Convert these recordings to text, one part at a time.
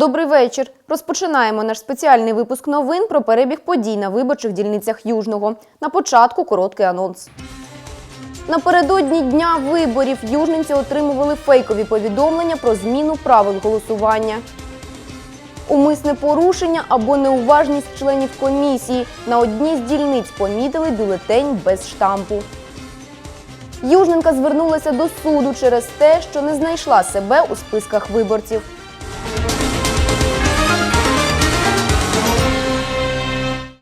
Добрий вечір. Розпочинаємо наш спеціальний випуск новин про перебіг подій на виборчих дільницях Южного. На початку короткий анонс. Напередодні дня виборів южненці отримували фейкові повідомлення про зміну правил голосування. Умисне порушення або неуважність членів комісії. На одній з дільниць помітили бюлетень без штампу. Южненка звернулася до суду через те, що не знайшла себе у списках виборців.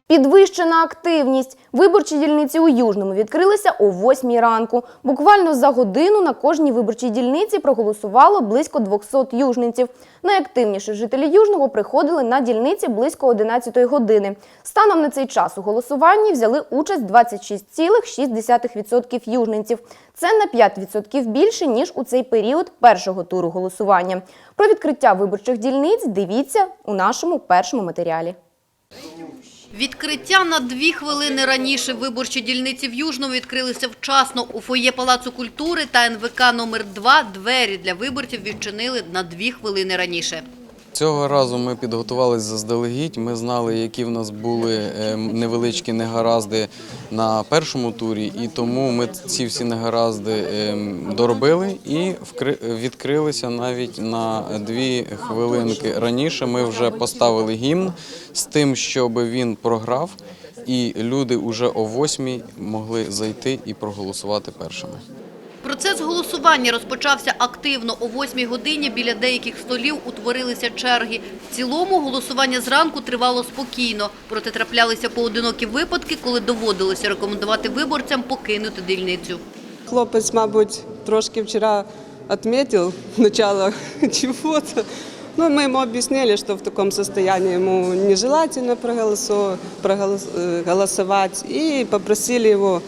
Підвищена активність. Виборчі дільниці у Южному відкрилися о 8 ранку. Буквально за годину на кожній виборчій дільниці проголосувало близько 200 южненців. Найактивніші жителі Южного приходили на дільниці близько 11 години. Станом на цей час у голосуванні взяли участь 26,6% южненців. Це на 5% більше, ніж у цей період першого туру голосування. Про відкриття виборчих дільниць дивіться у нашому першому матеріалі. Відкриття на дві хвилини раніше виборчі дільниці в Южному відкрилися вчасно. У фоє Палацу культури та НВК номер 2 двері для виборців відчинили на дві хвилини раніше. Цього разу ми підготувалися заздалегідь. Ми знали, які в нас були е, невеличкі негаразди на першому турі, і тому ми ці всі негаразди е, доробили і відкрилися навіть на дві хвилинки раніше. Ми вже поставили гімн з тим, щоб він програв, і люди вже о восьмій могли зайти і проголосувати першими. Процес голосування розпочався активно. О 8 годині біля деяких столів утворилися черги. В цілому голосування зранку тривало спокійно. Проте траплялися поодинокі випадки, коли доводилося рекомендувати виборцям покинути дільницю. Хлопець, мабуть, трошки вчера отметил начало чего-то. Но мы ему объяснили, что в таком состоянии ему нежелательно проголосо- проголос- э, голосовать. И попросили его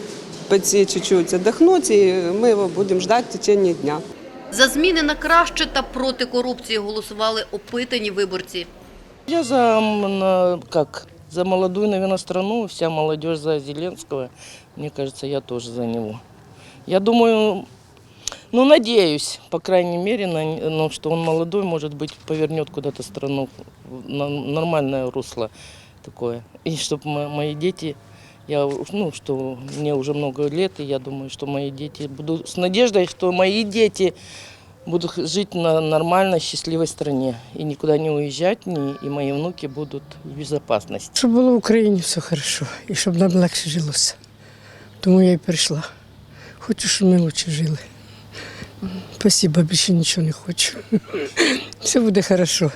пойти чуть-чуть отдохнуть, и мы его будем ждать в течение дня. За зміни на краще та проти корупції голосували опитані виборці. Я за, м, на- как, за молодую, наверное, страну, вся молодежь за Зеленского. Мне кажется, я тоже за него. Я думаю, ну, надеюсь, по крайней мере, на, ну, что он молодой, может быть, повернет куда-то страну в на нормальное русло такое. И чтобы мои дети, я, ну, что мне уже много лет, и я думаю, что мои дети, буду с надеждой, что мои дети будут жить на нормальной, счастливой стране и никуда не уезжать, ни, и мои внуки будут в безопасности. Щоб було в Україні все хорошо і щоб нам легше жилося. Тому я і прийшла. Хочу, щоб ми лучше жили. Спасибо, більше нічого не хочу. Все буде хорошо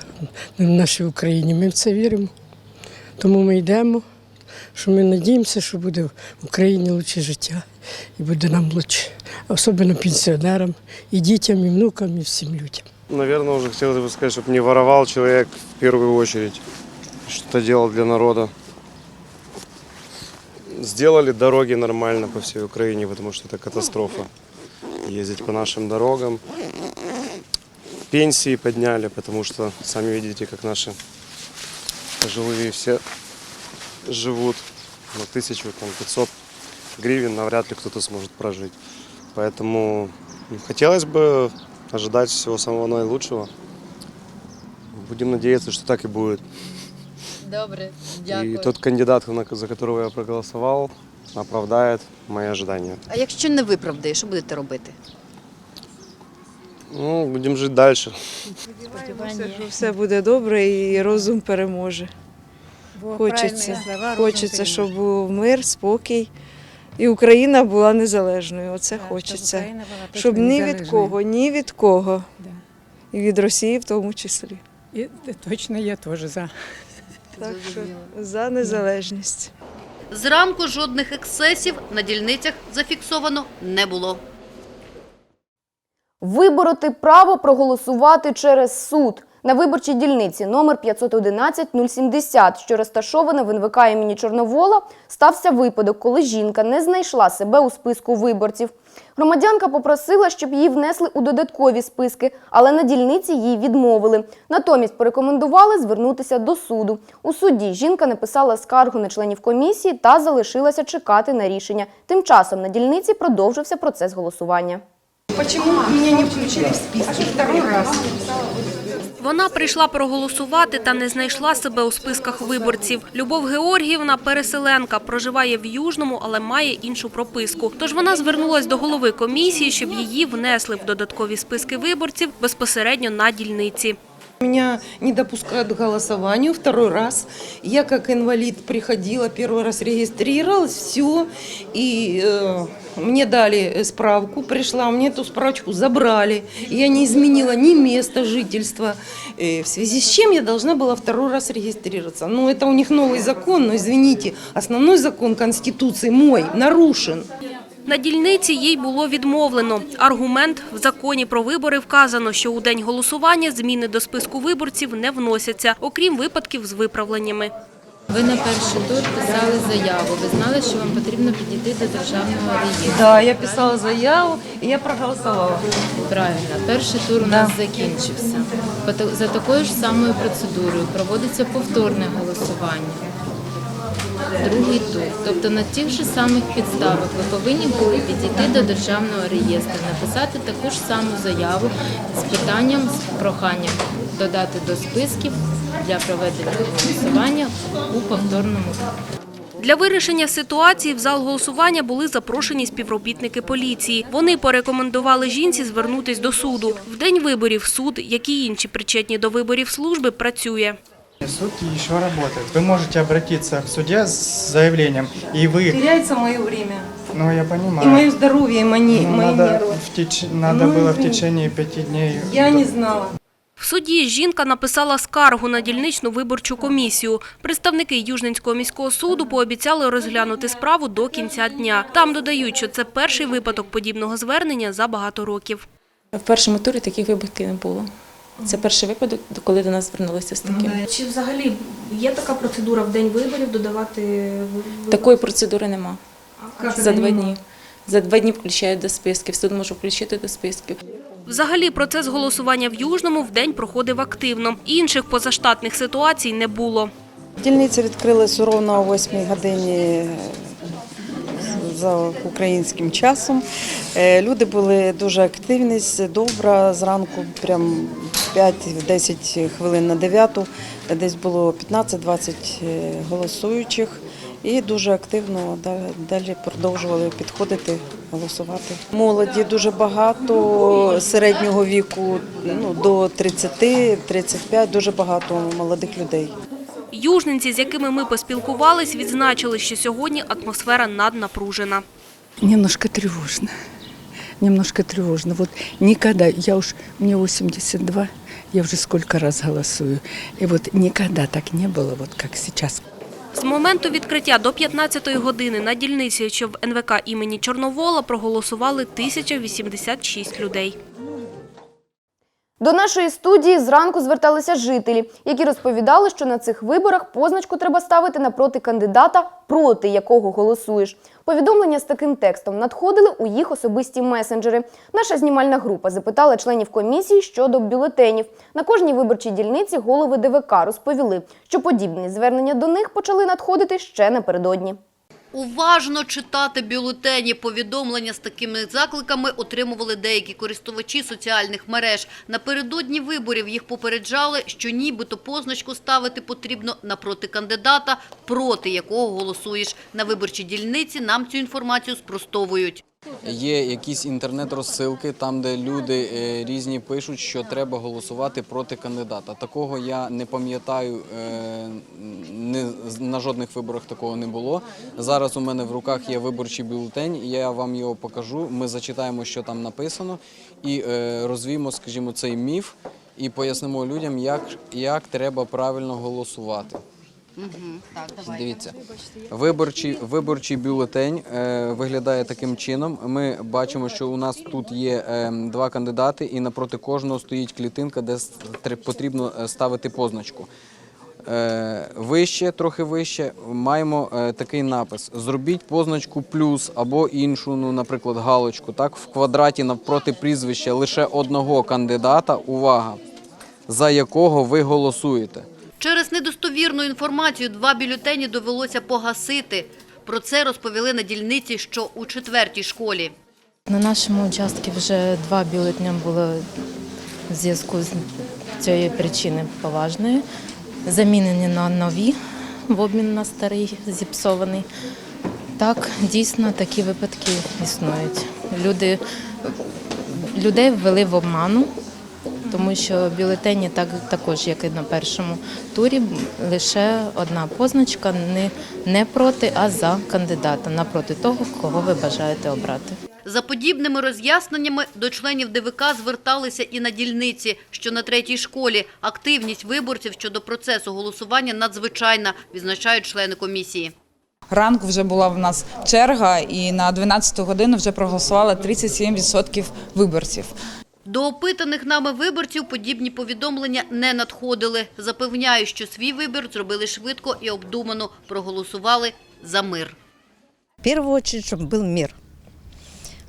в нашій Україні. Ми в це віримо. Тому ми йдемо, що ми надіємося, що буде в Україні лучше життя і буде нам лучше. Особливо пенсіонерам, і дітям, і внукам, і всім людям. Наверное, уже хотелось бы сказать, чтобы не воровал человек в первую очередь, что-то делал для народа. Сделали дороги нормально по всей Украине, потому что это катастрофа. Ездить по нашим дорогам. Пенсии подняли, потому что сами видите, как наши пожилые все живут на 1500 гривен, навряд ли кто-то сможет прожить. Поэтому хотелось бы ожидать всего самого наилучшего. Будем надеяться, что так и будет. Добре, И тот кандидат, за которого я проголосовал, оправдает мои ожидания. А якщо не виправдає, що будете робити? Ну, будем жить дальше. що все буде добре і розум переможе. Хочеться, хочеться, щоб був мир, спокій. І Україна була незалежною. Оце хочеться. Щоб ні від кого, ні від кого. І від Росії в тому числі. І точно я теж за. Так що за незалежність. Зранку жодних ексцесів на дільницях зафіксовано не було. Вибороти право проголосувати через суд. На виборчій дільниці номер 511-070, що розташована в НВК імені Чорновола, стався випадок, коли жінка не знайшла себе у списку виборців. Громадянка попросила, щоб її внесли у додаткові списки, але на дільниці їй відмовили. Натомість порекомендували звернутися до суду. У суді жінка написала скаргу на членів комісії та залишилася чекати на рішення. Тим часом на дільниці продовжився процес голосування. Вона прийшла проголосувати та не знайшла себе у списках виборців. Любов Георгіївна – переселенка, проживає в Южному, але має іншу прописку. Тож вона звернулась до голови комісії, щоб її внесли в додаткові списки виборців безпосередньо на дільниці. Меня не допускают к голосованию второй раз. Я как инвалид приходила, первый раз регистрировалась, все. И э, мне дали справку, пришла, мне эту справочку забрали. И я не изменила ни места жительства. Э, в связи с чем я должна была второй раз регистрироваться. Ну, это у них новый закон, но извините, основной закон Конституции мой нарушен. На дільниці їй було відмовлено. Аргумент – в законі про вибори вказано, що у день голосування зміни до списку виборців не вносяться, окрім випадків з виправленнями. Ви на перший тур писали заяву. Ви знали, що вам потрібно підійти до державного реєстру. Да, я писала заяву, и я проголосовала. Правильно, перший тур у нас закінчився. По За такою ж самою процедурою проводиться повторне голосування. Другий тур. Тобто на тих же самих підставах ви повинні були підійти до державного реєстру, написати таку ж саму заяву з питанням, з проханням додати до списків для проведення голосування у повторному. Для вирішення ситуації в зал голосування були запрошені співробітники поліції. Вони порекомендували жінці звернутись до суду. В день виборів суд, як і інші причетні до виборів служби, працює. Суд еще работает. Вы можете обратиться к суде с заявлением, и вы, Теряется мое время. ну я И понимаю, мое здоровье, и мои, ну, мои надо, нервы. в теч... надо Ну, было в извините. течение пяти дней. Я не знала. В суді жінка написала скаргу на дільничну виборчу комісію. Представники Южненського міського суду пообіцяли розглянути справу до кінця дня. Там додають, що це перший випадок подібного звернення за багато років. В першому турі таких випадків не було. Це перший випадок, коли до нас звернулися з таким. Чи взагалі є така процедура в день виборів додавати Такої процедури нема. За два дні. За два дні включають до списків. Суд може включити до списків. Взагалі процес голосування в Южному в день проходив активно. Інших позаштатних ситуацій не було. Дільниці відкрились ровно о 8 годині за українським часом. Е, Люди були дуже активні, добра. Зранку прям 5-10 хвилин на 9, десь було 15-20 е, голосуючих. І дуже активно далі продовжували підходити, голосувати. Молоді дуже багато середнього віку, ну до 30-35, дуже багато молодих людей. Южненці, з якими ми поспілкувались, відзначили, що сьогодні атмосфера наднапружена. Немножко тревожно. Немножко тревожно. Вот никогда, я уж, мне 82, я уже сколько раз голосую. И вот никогда так не было, вот как сейчас. З моменту відкриття до 15-ї години на дільниці, що в НВК імені Чорновола, проголосували 1086 людей. До нашої студії зранку зверталися жителі, які розповідали, що на цих виборах позначку треба ставити напроти кандидата, проти якого голосуєш. Повідомлення з таким текстом надходили у їх особисті месенджери. Наша знімальна група запитала членів комісії щодо бюлетенів. На кожній виборчій дільниці голови ДВК розповіли, що подібні звернення до них почали надходити ще напередодні. Уважно читати бюлетені. Повідомлення з такими закликами отримували деякі користувачі соціальних мереж. Напередодні виборів їх попереджали, що нібито позначку ставити потрібно напроти кандидата, проти якого голосуєш. На виборчій дільниці нам цю інформацію спростовують. Є якісь інтернет-розсилки, там, де люди е, різні пишуть, що треба голосувати проти кандидата. Такого я не пам'ятаю, е, на жодних виборах такого не було. Зараз у мене в руках є виборчий бюлетень, я вам його покажу. Ми зачитаємо, що там написано, і е, розвіємо, скажімо, цей міф і пояснимо людям, як, як треба правильно голосувати. Дивіться, виборчий, виборчий бюлетень е, виглядає таким чином. Ми бачимо, що у нас тут є е, два кандидати, і напроти кожного стоїть клітинка, де потрібно е, ставити позначку. Е, вище, трохи вище, маємо е, такий напис: зробіть позначку плюс або іншу, ну, наприклад, галочку. Так, в квадраті навпроти прізвища лише одного кандидата. Увага! За якого ви голосуєте. Через недостовірну інформацію два бюлетені довелося погасити. Про це розповіли на дільниці, що у четвертій школі. На нашому участку вже два бюлетня було в зв'язку з цієї причини поважної, замінені на нові в обмін на старий зіпсований. Так, дійсно такі випадки існують. Люди, людей ввели в обману, тому що бюлетені так, також, як і на першому турі, лише одна позначка не, не проти, а за кандидата, напроти того, кого ви бажаєте обрати. За подібними роз'ясненнями до членів ДВК зверталися і на дільниці, що на третій школі активність виборців щодо процесу голосування надзвичайна, відзначають члени комісії. Ранку вже була в нас черга, і на 12 годину вже проголосувало 37% виборців. До опитаних нами виборців подібні повідомлення не надходили. Запевняю, що свій вибір зробили швидко і обдумано, проголосували за мир. В первую очередь, чтобы был мир.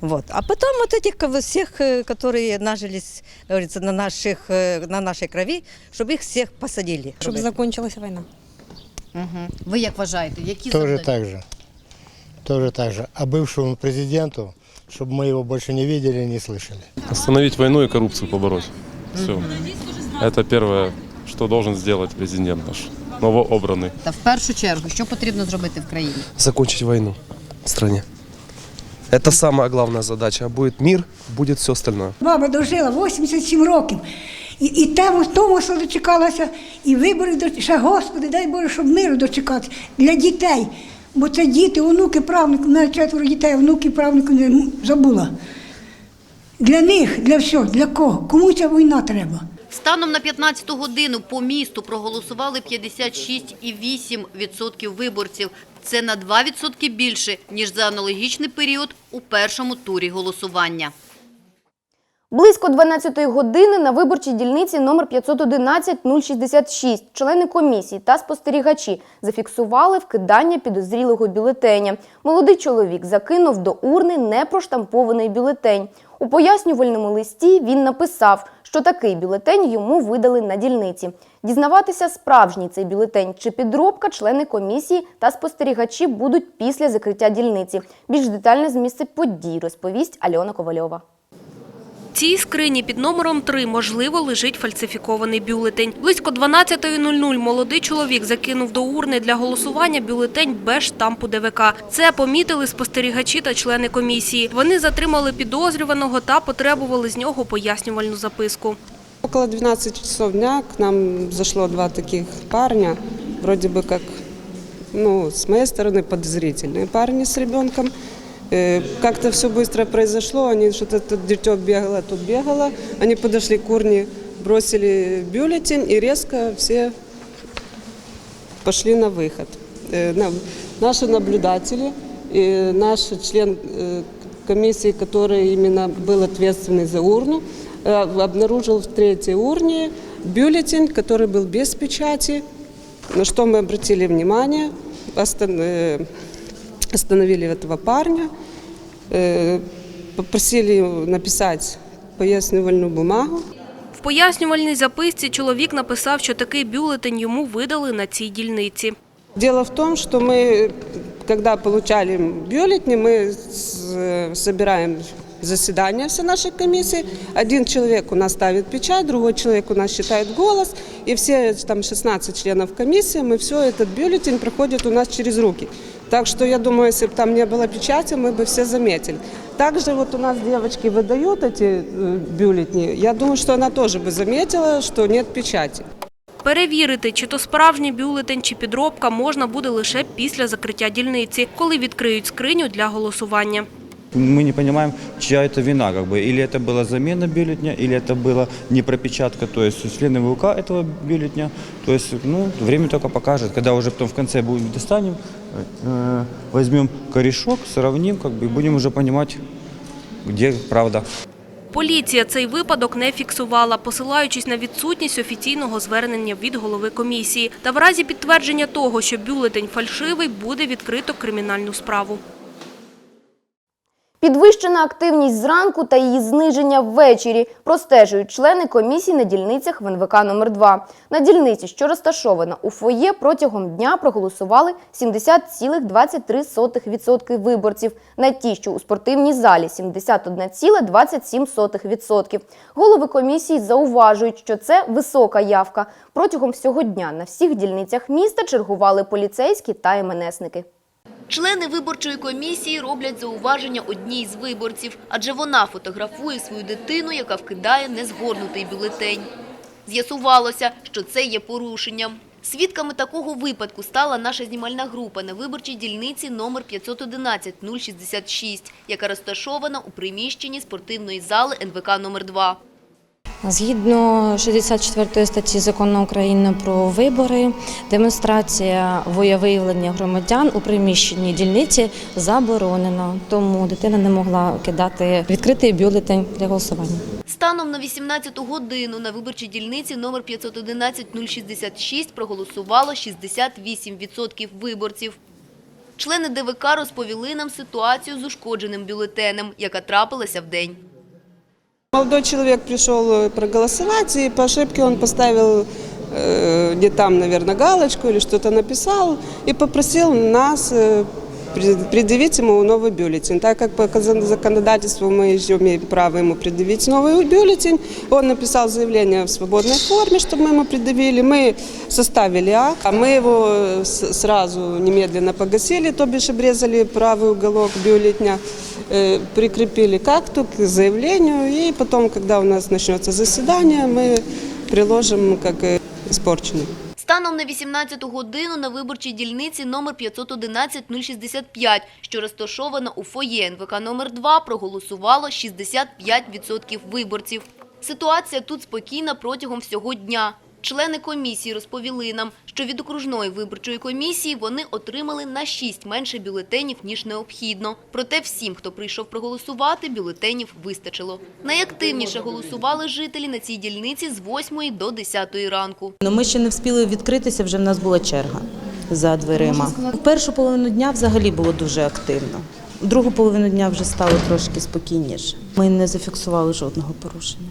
Вот. А потом вот этих ко- всех, э, которые нажились, говорится, на, наших, э, на нашей крови, чтобы их всех посадили. Щоб закончилася війна. Угу. Ви як вважаєте? Які Тоже завдання? так же. Тоже так же. А бывшему президенту, чтобы мы его больше не видели, не слышали. Остановить войну и коррупцию побороть. Все. Это первое, что должен сделать президент наш, новообранный. Та в першу чергу, що потрібно зробити в країні? закончить войну в стране. Это самая главная задача. А будет мир, будет все остальное. Баба дожила 87 років. І, і тему тому, що дочекалася, і виборів до ще Господи, дай Боже, щоб миру дочекатися для дітей. Бо це діти, онуки, правнуки, мене четверо дітей, онуки, правнуки не забула. Для них, для всього, для кого? Кому ця війна треба? Станом на 15 годину по місту проголосували 56,8% виборців. Це на 2% більше, ніж за аналогічний період у першому турі голосування. Близько 12-ї години на виборчій дільниці номер 511-066 члени комісії та спостерігачі зафіксували вкидання підозрілого бюлетеня. Молодий чоловік закинув до урни непроштампований бюлетень. У пояснювальному листі він написав, що такий бюлетень йому видали на дільниці. Дізнаватися, справжній цей бюлетень чи підробка члени комісії та спостерігачі будуть після закриття дільниці. Більш детально з місця подій розповість Альона Ковальова В цій скрині під номером 3, можливо, лежить фальсифікований бюлетень. Близько 12.00 молодий чоловік закинув до урни для голосування бюлетень без штампу ДВК. Це помітили спостерігачі та члени комісії. Вони затримали підозрюваного та потребували з нього пояснювальну записку. Около 12 часов дня к нам зашло два таких парня, вроде бы как, ну, с моей стороны подозрительные парни с ребенком. Э, Как-то все быстро произошло, они что-то тут дитё бегало, тут бегало. Они подошли к урне, бросили бюллетень и резко все пошли на выход. Э, на- Наши наблюдатели, и наш член э, комиссии, который именно был ответственный за урну, э, обнаружил в третьей урне бюллетень, который был без печати, на что мы обратили внимание, остан- э, остановили этого парня, э, попросили написать пояснювальную бумагу. В пояснювальній записці чоловік написав, що такий бюлетень йому видали на цій дільниці. Дело в том, что мы, когда получали бюллетени, мы с- собираем заседание все нашей комиссии. Один человек у нас ставит печать, другой человек у нас считает голос, и все там 16 членов комиссии, мы все, этот бюллетень проходит у нас через руки. Так что я думаю, если бы там не было печати, мы бы все заметили. Также вот у нас девочки выдают эти э, бюллетени. Я думаю, что она тоже бы заметила, что нет печати. Перевірити, чи то справжній бюлетень, чи підробка можна буде лише після закриття дільниці, коли відкриють скриню для голосування. Мы не понимаем, чья это вина, как бы, или это была замена бюллетня, или это была не пропечатка, то есть члены ВУК этого бюллетня. То есть, ну, время только покажет, когда уже потом в конце будем достанем, э, возьмем корешок, сравним, как бы, и будем уже понимать, где правда. Поліція цей випадок не фіксувала, посилаючись на відсутність офіційного звернення від голови комісії. Та в разі підтвердження того, що бюлетень фальшивий, буде відкрито кримінальну справу. Підвищена активність зранку та її зниження ввечері простежують члени комісії на дільницях в НВК номер 2 На дільниці, що розташована у фоє, протягом дня проголосували 70,23% виборців. На ті, що у спортивній залі 71,27%. Голови комісії зауважують, що це висока явка. Протягом всього дня на всіх дільницях міста чергували поліцейські та МНСники. Члени виборчої комісії роблять зауваження одній з виборців, адже вона фотографує свою дитину, яка вкидає незгорнутий бюлетень. З'ясувалося, що це є порушенням. Свідками такого випадку стала наша знімальна група на виборчій дільниці номер 511 066, яка розташована у приміщенні спортивної зали НВК номер 2. Згідно 64 статті закону України про вибори, демонстрація волевиявлення громадян у приміщенні дільниці заборонена, тому дитина не могла кидати відкритий бюлетень для голосування. Станом на 18 годину на виборчій дільниці номер 511 066 проголосувало 68% виборців. Члени ДВК розповіли нам ситуацію з ушкодженим бюлетенем, яка трапилася в день. Молодой человек пришел э, проголосовать, и по ошибке он поставил э, не там, наверное, галочку или что-то написал, и попросил нас э, пред- предъявить ему новый бюллетень. Так как по казан- законодательству мы еще имеем право ему предъявить новый бюллетень, он написал заявление в свободной форме, чтобы мы ему предъявили. Мы составили акт, а мы его с- сразу немедленно погасили, то бишь обрезали правый уголок бюллетня, э, прикрепили к акту, к заявлению, и потом, когда у нас начнется заседание, мы приложим как э, испорченный. Станом на 18 годину на виборчій дільниці номер 511 065, що розташована у фоє НВК номер 2, проголосувало 65% виборців. Ситуація тут спокійна протягом всього дня. Члени комісії розповіли нам, що від окружної виборчої комісії вони отримали на 6 менше бюлетенів, ніж необхідно. Проте всім, хто прийшов проголосувати, бюлетенів вистачило. Найактивніше голосували жителі на цій дільниці з 8 до 10 ранку. Ну, ми ще не встигли відкритися, вже в нас була черга за дверима. В першу половину дня взагалі було дуже активно. Другу половину дня вже стало трошки спокійніше. Ми не зафіксували жодного порушення.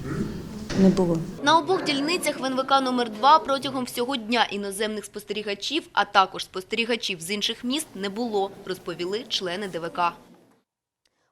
Не було. На обох дільницях ВНВК НВК номер 2 протягом всього дня іноземних спостерігачів, а також спостерігачів з інших міст не було, розповіли члени ДВК.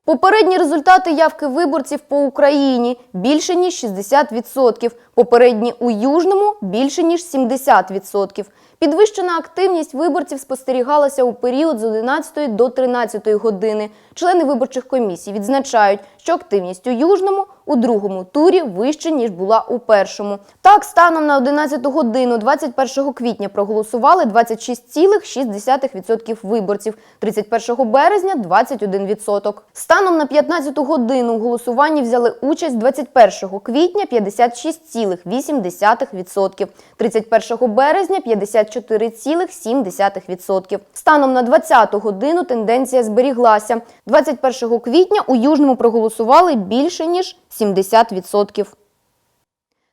Попередні результати явки виборців по Україні більше ніж 60%. Попередні у Южному більше ніж 70%. Підвищена активність виборців спостерігалася у період з 11 до 13 години. Члени виборчих комісій відзначають, що активність у Южному у другому турі вища, ніж була у першому. Так, станом на 11 годину 21 квітня проголосували 26,6% виборців, 31 березня – 21%. Станом на 15 годину у голосуванні взяли участь 21 квітня 56,8%, 31 березня – 54,7%. Станом на 20-ту годину тенденція зберіглася. 21 квітня у Южному проголосували більше, ніж 70%.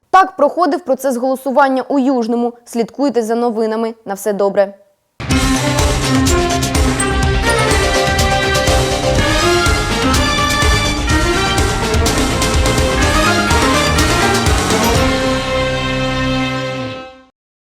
Так проходив процес голосування у Южному. Слідкуйте за новинами. На все добре.